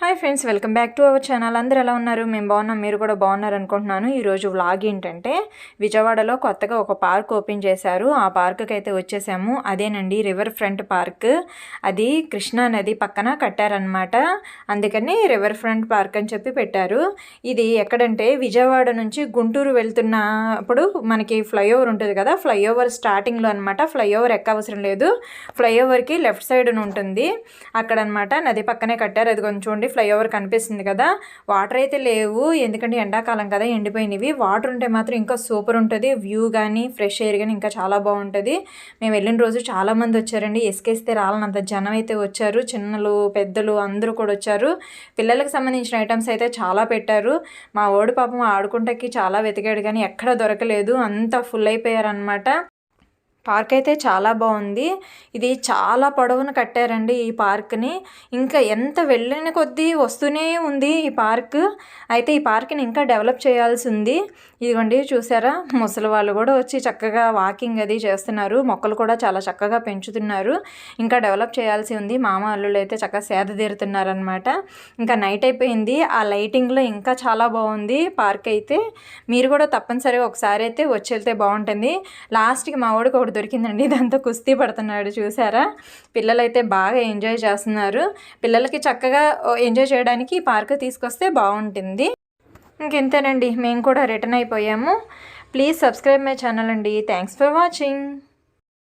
Hi friends welcome back to our channel అందరూ ఎలా ఉన్నారు? మేము బాగున్నాం మీరు కూడా బాగున్నారు అనుకుంటున్నాను. ఈరోజు వ్లాగ్ ఏంటంటే విజయవాడలో కొత్తగా ఒక పార్క్ ఓపెన్ చేశారు. ఆ పార్క్కి అయితే వచ్చేసాము. అదేనండి రివర్ ఫ్రంట్ పార్క్ అది కృష్ణా నది పక్కన కట్టారనమాట అందుకని రివర్ ఫ్రంట్ పార్క్ అని చెప్పి పెట్టారు. ఇది ఎక్కడంటే విజయవాడ నుంచి గుంటూరు వెళ్తున్నప్పుడు మనకి ఫ్లైఓవర్ ఉంటుంది కదా ఫ్లైఓవర్ స్టార్టింగ్లో అనమాట ఫ్లైఓవర్ ఎక్కవసరం లేదు. ఫ్లైఓవర్కి లెఫ్ట్ సైడ్ ఉంటుంది. అక్కడ అనమాట నది పక్కనే కట్టారు. అది కొంచెం చూడండి ఫ్లైఓవర్ కనిపిస్తుంది కదా. వాటర్ అయితే లేవు. ఎందుకంటే ఎండాకాలం కదా ఎండిపోయినవి. వాటర్ ఉంటే మాత్రం ఇంకా సూపర్ ఉంటుంది. వ్యూ కానీ ఫ్రెష్ ఎయిర్ కానీ ఇంకా చాలా బాగుంటుంది. మేము వెళ్ళిన రోజు చాలామంది వచ్చారండి. ఎసుకేస్తే రాలనంత జనం అయితే వచ్చారు. చిన్నలు పెద్దలు అందరూ కూడా వచ్చారు. పిల్లలకు సంబంధించిన ఐటమ్స్ అయితే చాలా పెట్టారు. మా ఓడి పాపం ఆడుకుంటకి చాలా వెతికాడు కానీ ఎక్కడ దొరకలేదు. అంతా ఫుల్ అయిపోయారనమాట పార్క్ అయితే చాలా బాగుంది. ఇది చాలా పొడవున కట్టారండి ఈ పార్క్ని. ఇంకా ఎంత వెళ్ళిన కొద్దీ వస్తూనే ఉంది ఈ పార్క్. అయితే ఈ పార్క్ని ఇంకా డెవలప్ చేయాల్సి ఉంది. ఇదిగోండి చూసారా? ముసలి వాళ్ళు కూడా వచ్చి చక్కగా వాకింగ్ అది చేస్తున్నారు. మొక్కలు కూడా చాలా చక్కగా పెంచుతున్నారు. ఇంకా డెవలప్ చేయాల్సి ఉంది. మామ అల్లుళ్ళు అయితే చక్కగా సేద తీరుతున్నారనమాట ఇంకా నైట్ అయిపోయింది. ఆ లైటింగ్లో ఇంకా చాలా బాగుంది పార్క్ అయితే. మీరు కూడా తప్పనిసరిగా ఒకసారి అయితే వచ్చి వెళ్తే బాగుంటుంది. లాస్ట్కి మా వాడికి ఒకటి దొరికిందండి. దాంతో కుస్తీ పడుతున్నాడు. చూసారా? పిల్లలైతే బాగా ఎంజాయ్ చేస్తున్నారు. పిల్లలకి చక్కగా ఎంజాయ్ చేయడానికి పార్క్ తీసుకొస్తే బాగుంటుంది. ఇంకెంతేనండి? మేము కూడా రిటర్న్ అయిపోయాము. ప్లీజ్ సబ్స్క్రైబ్ మై ఛానల్ అండి. Thanks for watching.